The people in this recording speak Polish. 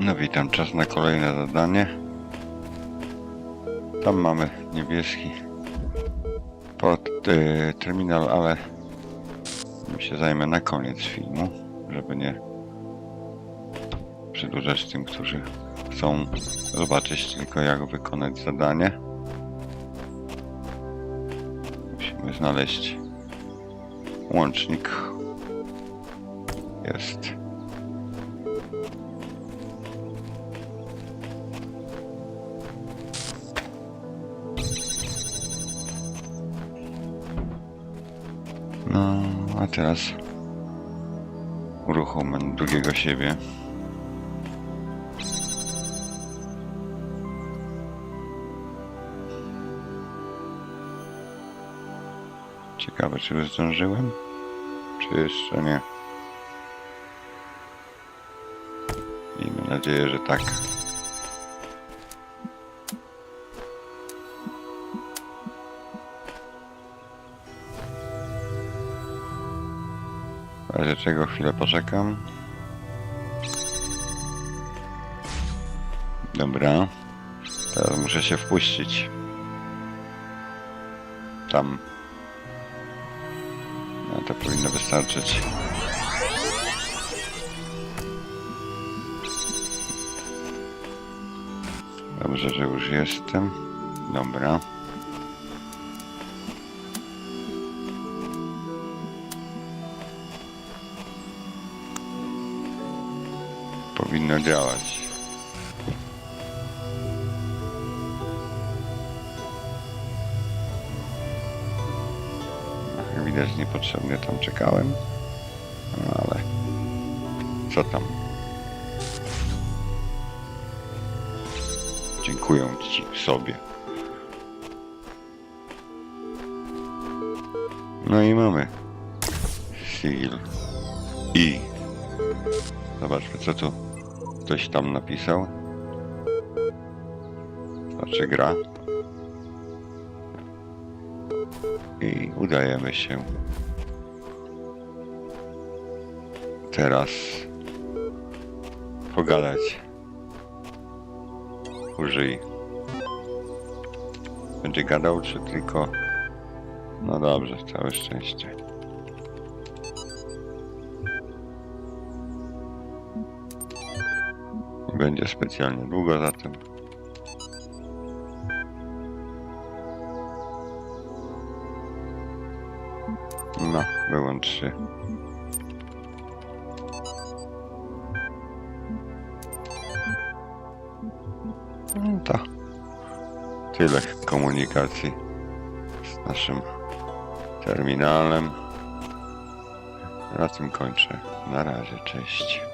No witam, czas na kolejne zadanie. Tam mamy niebieski pod e, terminal, ale tym się zajmę na koniec filmu, żeby nie przedłużać tym, którzy chcą zobaczyć tylko jak wykonać zadanie. Musimy znaleźć łącznik. Jest. A teraz uruchomę drugiego siebie. Ciekawe, czy już zdążyłem? Czy jeszcze nie? Miejmy nadzieję, że tak. Razie czego chwilę poczekam. Dobra. Teraz muszę się wpuścić. Tam. No to powinno wystarczyć. Dobrze, że już jestem. Dobra. Powinno działać. Jak widać niepotrzebnie tam czekałem. No ale co tam? Dziękuję ci sobie. No i mamy. Seal. I. Zobaczmy co tu ktoś tam napisał. Znaczy gra. I udajemy się teraz pogadać. Użyj. Będzie gadał, czy tylko... No dobrze, całe szczęście. Będzie specjalnie długo zatem. No, wyłącz się. No to tyle komunikacji z naszym terminalem. Na tym kończę. Na razie, cześć.